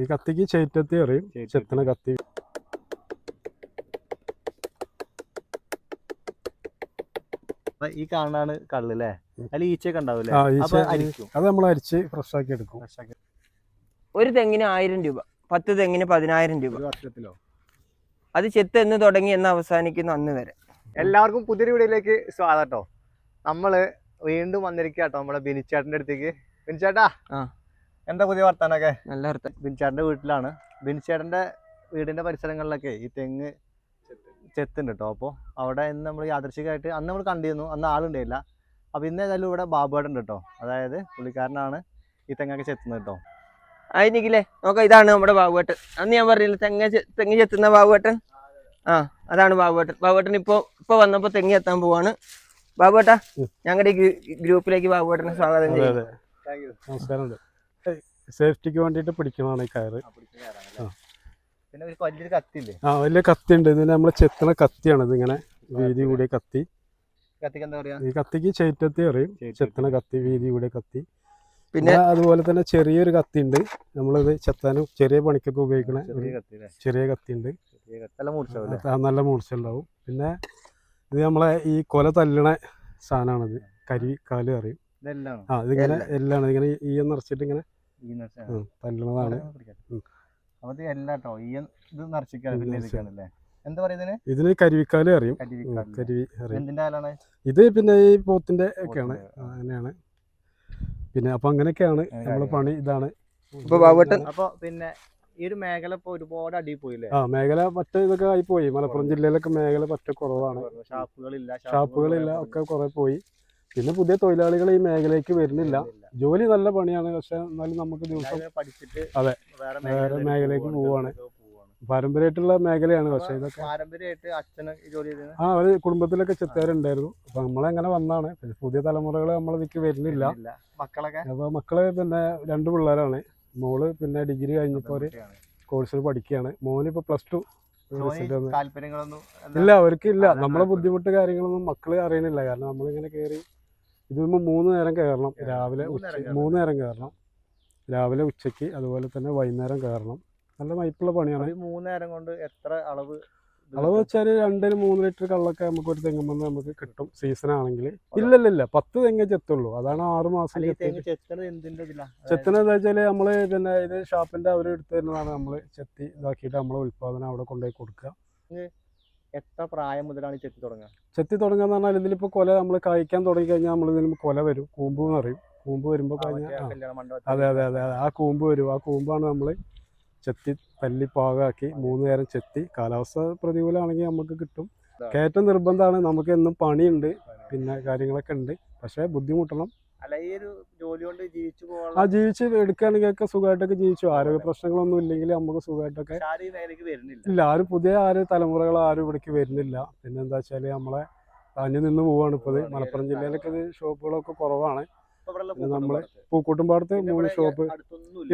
ഈ കത്തിക്ക് ചേറ്റത്തി അറിയും ചേറ്റത്തി. ചെത്തണ കത്തി. ഈ കാണാണ് കള്ളല്ലേ അല്ല അതിൽ ഈച്ചയൊക്കെ ഉണ്ടാവില്ലേ? അത് നമ്മൾ അരിച്ച് ഫ്രഷ് ആക്കി എടുക്കും. ഒരു തെങ്ങിന് ആയിരം രൂപ. പത്ത് തെങ്ങിന് പതിനായിരം രൂപ. വർഷത്തിലോ? അത് ചെത്ത് എന്ന് തുടങ്ങി എന്ന് അവസാനിക്കുന്ന അന്ന് വരെ. എല്ലാവർക്കും പുതിയൊരു വീഡിയോയിലേക്ക് സ്വാഗതം കേട്ടോ നമ്മൾ വീണ്ടും വന്നിരിക്കുക കേട്ടോ നമ്മുടെ ബിനിച്ചേട്ടന്റെ അടുത്തേക്ക്. ബിനിച്ചേട്ടാ. ആ. എന്താ പുതിയ വർത്താനൊക്കെ? നല്ല വർത്താനം. ബിൻചാടിന്റെ വീട്ടിലാണ്. ബിനിച്ചേട്ടന്റെ വീടിന്റെ പരിസരങ്ങളിലൊക്കെ ഈ തെങ്ങ് ചെത്തുണ്ട് കേട്ടോ അപ്പോൾ അവിടെ ഇന്ന് നമ്മൾ യാദൃശികമായിട്ട് അന്ന് നമ്മൾ കണ്ടിരുന്നു. അന്ന് ആളുണ്ടായില്ല. അപ്പോൾ ഇന്ന് ഏതായാലും ഇവിടെ ബാബുവേടുണ്ട് ഉണ്ട് കേട്ടോ അതായത് പുള്ളിക്കാരനാണ് ഈ തെങ്ങൊക്കെ ചെത്തുന്നത് കേട്ടോ ആയിരിക്കില്ലേ നോക്കാം ഇതാണ് നമ്മുടെ ബാബുവേട്ടൻ. അന്ന് ഞാൻ പറഞ്ഞില്ല തെങ്ങ തെങ്ങ് ചെത്തുന്ന ബാബുവേട്ടൻ? ആ അതാണ് ബാബുവേട്ടൻ. ബാബുവേട്ടൻ ഇപ്പൊ ഇപ്പൊ വന്നപ്പോ തെങ്ങി എത്താൻ പോവാണ്. ബാബുവേട്ടാ ഞങ്ങളുടെ ഈ ഗ്രൂപ്പിലേക്ക് ബാബുവേട്ടനെ സ്വാഗതം ചെയ്യുന്നു നമസ്കാരം. സേഫ്റ്റിക്ക് വേണ്ടിയിട്ട് പിടിക്കണതാണ് ഈ കയറ്. ആ. പിന്നെ ഒരു വലിയൊരു ആ വലിയ കത്തി ഉണ്ട് ഇതിന് നമ്മൾ ചെത്തണ കത്തിയാണ് ഇതിങ്ങനെ വീതി കൂടിയ കത്തി. കത്തിക്ക് എന്താ പറയാ? ഈ കത്തിക്ക് ചേറ്റത്തി അറിയും. ചെത്തണ കത്തി വീതി കൂടിയ കത്തി. പിന്നെ അതുപോലെ തന്നെ ചെറിയൊരു കത്തി ഉണ്ട് നമ്മളിത് ചെത്താനും ചെറിയ പണിക്കൊക്കെ ഉപയോഗിക്കണ ചെറിയ കത്തി. ഉണ്ട് നല്ല മൂർച്ച ഉണ്ടാവും. പിന്നെ ഇത് നമ്മളെ ഈ കൊല തല്ലണ സാധനമാണിത് കരി കാൽ അറിയും ആ ഇതിങ്ങനെ എല്ലാം. ഇങ്ങനെ ഈ നിറച്ചിട്ട് ഇങ്ങനെ അപ്പൊ ഇത് എല്ലാ ട്ടോ ഈ ഇത് നിറച്ചിക്കാണ് ഇത് പിന്നെ നിറച്ചിക്കാണ്. ഇരിക്കാണല്ലേ? എന്താ പറയുന്നതിന് ഇതിന്? കരിവിക്കാൽ അറിയും. കരുവി അറിയും. ഇത് പിന്നെ ഈ പോത്തിന്റെ ഒക്കെയാണ്. അങ്ങനെയാണ്. പിന്നെ അപ്പൊ അങ്ങനെയൊക്കെയാണ് അങ്ങനെ നമ്മളെ പണി. ഇതാണ്. അപ്പൊ പിന്നെ ഈ ഒരു മേഖല ഇപ്പൊ ഒരുപാട് അടി പോയില്ലേ? ആ മേഖല മറ്റേ ഇതൊക്കെ ആയി പോയി. മലപ്പുറം ജില്ലയിലൊക്കെ മേഖല പറ്റ കുറവാണ്. ഷാപ്പുകളില്ല ഷാപ്പുകളില്ല ഒക്കെ കുറെ പോയി. പിന്നെ പുതിയ തൊഴിലാളികൾ ഈ മേഖലയ്ക്ക് വരുന്നില്ല. ജോലി നല്ല പണിയാണ്. പക്ഷെ എന്നാലും നമുക്ക് ദിവസം പഠിച്ചിട്ട് അതെ. വേറെ മേഖലയ്ക്ക് പോവാണ്. പാരമ്പര്യമായിട്ടുള്ള മേഖലയാണ്. പക്ഷെ ഇതൊക്കെ പാരമ്പര്യമായിട്ട് അച്ഛന് ഈ ജോലി ആ ഒരു കുടുംബത്തിലൊക്കെ ചെത്തേരുണ്ടായിരുന്നു അപ്പൊ നമ്മളെങ്ങനെ വന്നാണ്. പിന്നെ പുതിയ തലമുറകൾ നമ്മളതിക്ക് വരുന്നില്ല. മക്കളൊക്കെ? അപ്പൊ മക്കൾ പിന്നെ രണ്ട് പിള്ളേരാണ്. മോൾ പിന്നെ ഡിഗ്രി കഴിഞ്ഞപ്പോൾ ഒരു. കോഴ്സിൽ പഠിക്കുകയാണ്. മോന് ഇപ്പൊ പ്ലസ് ടു ഇല്ല അവർക്ക് ഇല്ല നമ്മളെ ബുദ്ധിമുട്ട് കാര്യങ്ങളൊന്നും മക്കൾ അറിയണില്ല. കാരണം നമ്മളിങ്ങനെ കയറി ഇതിപ്പോ മൂന്ന് നേരം കയറണം രാവിലെ ഉച്ച. മൂന്ന് നേരം കയറണം രാവിലെ ഉച്ചയ്ക്ക് അതുപോലെ തന്നെ വൈകുന്നേരം കയറണം നല്ല മൈപ്പുള്ള പണിയാണ്. മൂന്ന് നേരം കൊണ്ട് എത്ര അളവ് അളവ്? വെച്ചാൽ രണ്ടിന് മൂന്ന് ലിറ്റർ കള്ളൊക്കെ നമുക്ക് ഒരു തെങ്ങുമ്പോൾ നമുക്ക് കിട്ടും സീസൺ ആണെങ്കിൽ. ഇല്ല പത്ത് തെങ്ങ് ചെത്തുള്ളൂ. അതാണ് ആറ് മാസം അല്ല, ഈ ചെത്തി തെങ്ങ് ചെത്തണത് എന്തിന്റെ ചെത്തണ എന്താ വെച്ചാൽ നമ്മൾ പിന്നെ ഇത് ഷാപ്പിന്റെ അവർ എടുത്തു തരുന്നതാണ് നമ്മൾ ചെത്തി ഇതാക്കിയിട്ട് നമ്മളെ ഉത്പാദനം അവിടെ കൊണ്ടുപോയി കൊടുക്കുക. എത്ര പ്രായം മുതലാണ് ഈ ചെത്തി തുടങ്ങുക? ചെത്തി തുടങ്ങുക എന്ന് പറഞ്ഞാൽ ഇതിലിപ്പോ കൊല നമ്മൾ കഴിക്കാൻ തുടങ്ങി കഴിഞ്ഞാൽ നമ്മൾ ഇതിന് കൊല വരും. കൂമ്പ് എന്ന് പറയും. കൂമ്പ് വരുമ്പോൾ അതെ അതെ അതെ അതെ. ആ കൂമ്പ് വരും. ആ കൂമ്പാണ് നമ്മൾ ചെത്തി തല്ലി പാകാക്കി മൂന്ന് നേരം ചെത്തി കാലാവസ്ഥ പ്രതികൂലമാണെങ്കിൽ നമുക്ക് കിട്ടും. കയറ്റം നിർബന്ധമാണ്. നമുക്ക് എന്നും പണിയുണ്ട്. പിന്നെ കാര്യങ്ങളൊക്കെ ഉണ്ട്. പക്ഷേ ബുദ്ധിമുട്ടണം. അല്ല ഈ ഒരു ജോലി കൊണ്ട് ജീവിച്ചു ആ ജീവിച്ച് എടുക്കുകയാണെങ്കിൽ ഒക്കെ സുഖമായിട്ടൊക്കെ ജീവിച്ചു. ആരോഗ്യ പ്രശ്നങ്ങളൊന്നും ഇല്ലെങ്കിൽ നമുക്ക് സുഖമായിട്ടൊക്കെ ഇല്ല ആരും പുതിയ ആരും തലമുറകൾ ആരും ഇവിടേക്ക് വരുന്നില്ല. പിന്നെ എന്താ വെച്ചാൽ നമ്മളെ അന്യം നിന്ന് പോവാണ് ഇപ്പോൾ മലപ്പുറം ജില്ലയിലൊക്കെ ഇത് ഷോപ്പുകളൊക്കെ കുറവാണ്. നമ്മളെ പൂക്കൂട്ടുംപാടത്ത്. മൂന്ന് ഷോപ്പ്.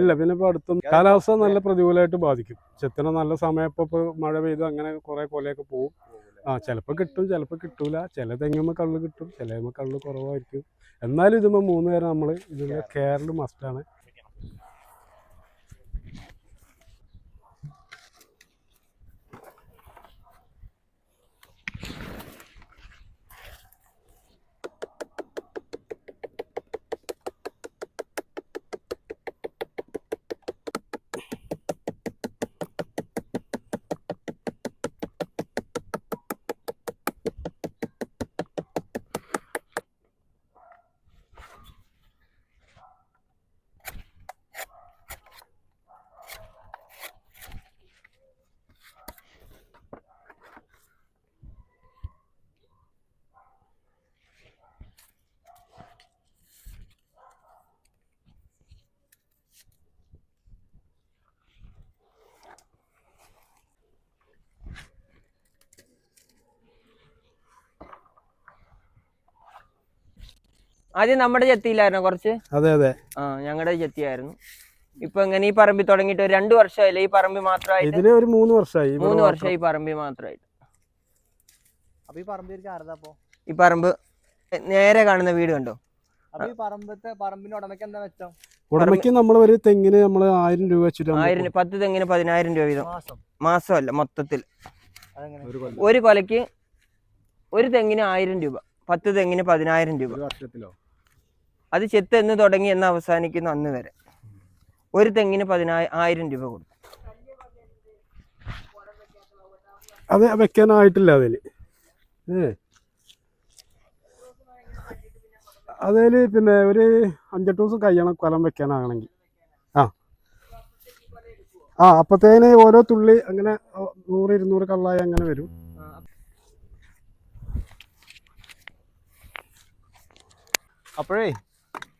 ഇല്ല പിന്നെ ഇപ്പോൾ അടുത്തൊന്നും കാലാവസ്ഥ നല്ല പ്രതികൂലമായിട്ട് ബാധിക്കും. ചെത്തന നല്ല സമയം ഇപ്പോൾ ഇപ്പോൾ മഴ പെയ്ത് അങ്ങനെ കുറേ കൊലയൊക്കെ പോകും ആ ചിലപ്പോൾ കിട്ടും ചിലപ്പോൾ കിട്ടൂല. ചില തെങ്ങുമ്പോൾ കള്ള് കിട്ടും ചിലയുമ്പോൾ കള്ള് കുറവായിരിക്കും. എന്നാലും ഇതുമ്പോൾ മൂന്ന് നേരം നമ്മൾ ഇതിന്റെ കെയറിൽ മസ്റ്റാണ് ആദ്യം നമ്മുടെ ചെത്തിയിലായിരുന്നു കുറച്ച്? അതെ അതെ. ആ ഞങ്ങളുടെ ചെത്തിയായിരുന്നു. ഇപ്പൊ എങ്ങനെ ഈ പറമ്പി തുടങ്ങിയിട്ട് ഒരു രണ്ടു വർഷമായില്ലേ? ഈ പറമ്പി മാത്രമായിട്ട്? ഇതിന് ഒരു മൂന്ന് വർഷമായി. ഇവിടെ മൂന്ന് മാത്രം. വർഷമായി ഈ പറമ്പി മാത്രമായിട്ട്. അപ്പൊ ഈ പറമ്പി അപ്പൊ? ഈ പറമ്പ് നേരെ കാണുന്ന വീട് കണ്ടോ? അപ്പൊ ഈ പറമ്പത്തെ പറമ്പിന്റെ ഉടമയ്ക്ക് എന്താ മെച്ചം? ഉടമയ്ക്ക് നമ്മൾ ഒരു തെങ്ങിന് നമ്മൾ ആയിരം രൂപ വെച്ചിട്ട് നമ്മൾ ആയിരം പത്ത് തെങ്ങിന് പതിനായിരം രൂപ വീതം. മാസം? മാസമല്ല മൊത്തത്തിൽ. അതെങ്ങനെ? ഒരു കൊല്ലം. ഒരു കൊലയ്ക്ക് ഒരു തെങ്ങിന് ആയിരം രൂപ പത്ത് തെങ്ങിന് പതിനായിരം രൂപ. ഒരു വർഷത്തിലോ? അത് ചെത്ത് എന്ന് തുടങ്ങി എന്ന് അവസാനിക്കുന്ന അന്ന് വരെ. ഒരു തെങ്ങിന് പതിനായി ആയിരം രൂപ കൊടുക്കും അത് വെക്കാനായിട്ടില്ല അതിൽ അതേൽ പിന്നെ ഒരു അഞ്ചെട്ട് ദിവസം കഴിയണം കൊലം വെക്കാനാണെങ്കിൽ ആ. ആ അപ്പത്തേന് ഓരോ തുള്ളി അങ്ങനെ നൂറ് ഇരുന്നൂറ് കള്ളായി അങ്ങനെ വരും. അപ്പോഴേ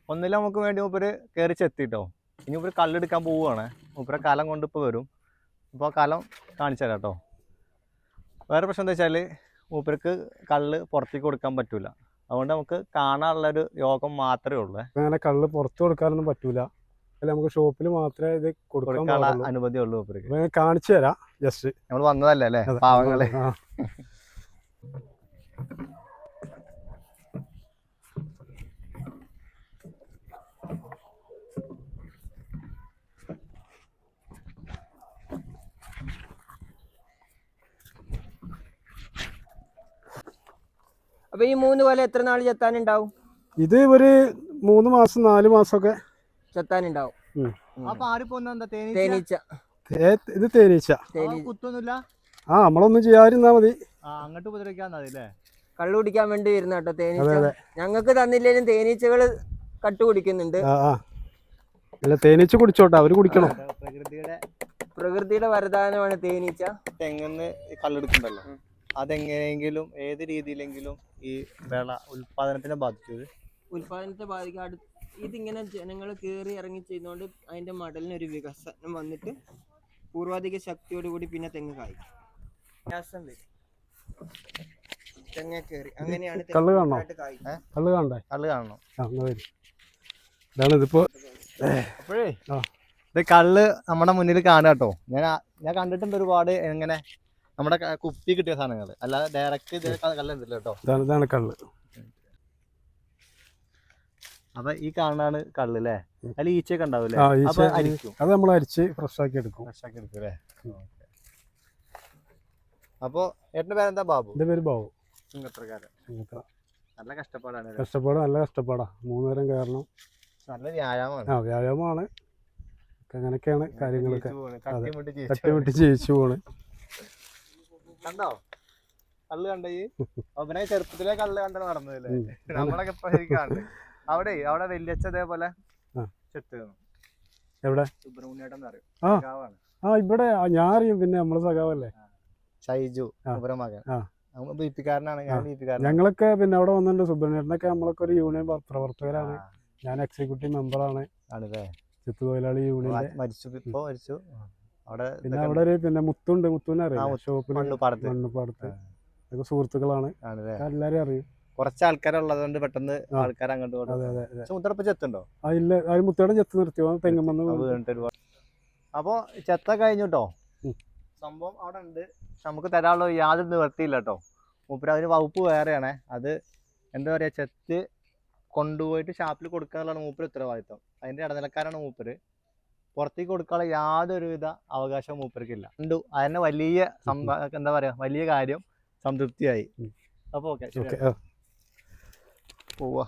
ഒന്നില്ല നമുക്ക് വേണ്ടി മൂപ്പര് കയറി ചെത്തിട്ടോ. ഇനി മൂപ്പര് കല്ലെടുക്കാൻ പോവുകയാണ് മൂപ്പരെ കലം കൊണ്ട് ഇപ്പോൾ വരും. അപ്പോൾ ആ കലം കാണിച്ചു തരാം കേട്ടോ വേറെ പ്രശ്നം എന്താ വെച്ചാൽ മൂപ്പർക്ക് കള്ള് പുറത്തേക്ക് കൊടുക്കാൻ പറ്റൂല. അതുകൊണ്ട് നമുക്ക് കാണാനുള്ള ഒരു യോഗം മാത്രമേ ഉള്ളൂ. അങ്ങനെ കള്ള് പുറത്ത് കൊടുക്കാനൊന്നും പറ്റൂല. അല്ല നമുക്ക് ഷോപ്പിൽ മാത്രമേ ഇത് കൊടുക്കാൻ അനുമതി ഉള്ളൂ മൂപ്പർക്ക്. കാണിച്ചു തരാം ജസ്റ്റ്. നമ്മൾ വന്നതല്ലേ അല്ലേ? പാവങ്ങളെ. അപ്പൊ ഈ മൂന്ന് കൊല എത്ര നാൾ ചെത്താനുണ്ടാവും? ഇത് ഒരു മൂന്ന് മാസം നാല് മാസമൊക്കെ ചെത്താനുണ്ടാവും. എന്താ തേനീച്ച? തേനീച്ച. ഇത് തേനീച്ച. കുത്തൊന്നുമില്ല? ആ നമ്മളൊന്നും ചെയ്യാതിരുന്നാ മതി. അങ്ങോട്ട് അല്ലേ? കള്ളു കുടിക്കാൻ വേണ്ടി വരുന്ന കേട്ടോ തേനീച്ച. ഞങ്ങക്ക് ഞങ്ങൾക്ക് തന്നില്ലേലും തേനീച്ചകൾ കട്ടു കുടിക്കുന്നുണ്ട്. അല്ല തേനീച്ച കുടിച്ചോട്ടെ അവർ കുടിക്കണം. പ്രകൃതിയുടെ പ്രകൃതിയുടെ വരദാനമാണ് തേനീച്ച. തെങ്ങിന്ന് കല്ലെടുക്കണ്ടല്ലോ. അതെങ്ങനെയെങ്കിലും ഏത് രീതിയിലെങ്കിലും ഈ വിള ഉൽപാദനത്തിനെ ബാധിച്ചത് ഉൽപാദനത്തെ ബാധിക്കാട് ഇതിങ്ങനെ ജനങ്ങൾ കയറി ഇറങ്ങി ചെയ്യുന്നതുകൊണ്ട് അതിന്റെ മടലിന് ഒരു വികസനം വന്നിട്ട് പൂർവാധിക ശക്തിയോട് കൂടി പിന്നെ തെങ്ങ് കായ്ക്കും. വ്യത്യാസം വരും തെങ്ങ കയറി അങ്ങനെയാണ് തെങ്ങ് കള്ള് കാണണോ? കള്ള് കാണണ്ടേ? കള്ള് കാണണം. ഇതാണ് ഇതിപ്പോ അപ്പോഴേ. ഇത് കള്ള് നമ്മുടെ മുന്നിൽ കാണുക കേട്ടോ. ഞാൻ ഞാൻ കണ്ടിട്ടുണ്ട് ഒരുപാട് എങ്ങനെ നമ്മുടെ കുപ്പി കിട്ടിയ സാധനങ്ങൾ അല്ലാതെ ഡയറക്റ്റ് ഇത് കല്ലുണ്ടല്ലോ കേട്ടോ ഇതാണ് കള്ള്. അപ്പൊ ഈ കാണാണ് കള്ള് അല്ലേ അതിൽ ഈച്ചയൊക്കെ ഉണ്ടാവില്ലേ? അപ്പൊ അരിക്കും. അത് നമ്മൾ അരിച്ച് ഫ്രഷ് ആക്കി എടുക്കും. ഫ്രഷാക്കി എടുക്കും അല്ലേ അപ്പൊ ഏട്ടന്റെ പേരെന്താ? ബാബു. എന്റെ പേര് ബാബു. നല്ല കഷ്ടപ്പാടാണ് അല്ലേ? കഷ്ടപ്പാട് നല്ല കഷ്ടപ്പാടാ. മൂന്ന് നേരം കയറണം. നല്ല വ്യായാമമാണ്. ആ വ്യായാമമാണ്. അങ്ങനെയൊക്കെയാണ് കാര്യങ്ങളൊക്കെ. കട്ടിമുട്ടി തട്ടിമുട്ടി ജയിച്ചു പോണ്. കണ്ടോ? കള്ള് കണ്ടേ ഈ? അവനെ ചെറുപ്പത്തിലെ കള്ള് കണ്ട നടന്നതല്ലേ? നമ്മളൊക്കെ ഇപ്പൊ അവിടെ അവിടെ വലിയച്ഛ അതേപോലെ ആ. ചെത്ത് എവിടെ? സുബ്രഹ്മണ്യേട്ടൻ പറയും. ആ. ഇവിടെ ഞാൻ അറിയും പിന്നെ നമ്മളെ സഖാവല്ലേ? ഷൈജു മകൻ. ഞാൻ ഞങ്ങളൊക്കെ പിന്നെ അവിടെ വന്നിട്ടുണ്ട്. സുബ്രഹ്മണ്യേട്ടനൊക്കെ നമ്മളൊക്കെ ഒരു യൂണിയൻ പ്ര- പ്രവർത്തകരാണ്. ഞാൻ എക്സിക്യൂട്ടീവ് മെമ്പറാണ് ചെത്തു തൊഴിലാളി യൂണിയൻ മരിച്ചു ഇപ്പോ മരിച്ചു. അവിടെ പിന്നെ അവിടെ ഒരു പിന്നെ മുത്തുണ്ട് മുത്തുവിനെ അറിയാം ഷോപ്പിൽ മണ്ണുപ്പാടത്ത് ആ. അതൊക്കെ സുഹൃത്തുക്കളാണ്. എല്ലാരും അറിയും. കുറച്ച് ആൾക്കാരുള്ളതുകൊണ്ട് പെട്ടെന്ന് ആ. ആൾക്കാർ അങ്ങോട്ട് അതെ ചെത്തുണ്ടോ? ആ ഇല്ല. അത് മുത്തയുടെ ചെത്ത് നിർത്തിയോ തെങ്ങും വന്ന് അപ്പോ ചെത്ത കഴിഞ്ഞു കേട്ടോ സംഭവം അവിടെ ഉണ്ട്. നമുക്ക് തരാനുള്ള യാതൊരു നിവർത്തിയില്ല കേട്ടോ. മൂപ്പര് അതിന് വകുപ്പ് വേറെയാണ്. അത് എന്താ പറയാ ചെത്ത് കൊണ്ടുപോയിട്ട് ഷാപ്പിൽ കൊടുക്കാന്നുള്ളതാണ് മൂപ്പര് ഉത്തരവാദിത്തം അതിന്റെ ഇടനിലക്കാരാണ് മൂപ്പര്. പുറത്തേക്ക് കൊടുക്കാനുള്ള യാതൊരുവിധ അവകാശവും മൂപ്പർക്കില്ല. ഉണ്ടു അതന്നെ വലിയ എന്താ പറയാ വലിയ കാര്യം. സംതൃപ്തിയായി. അപ്പൊ ഓക്കെ പോവാ.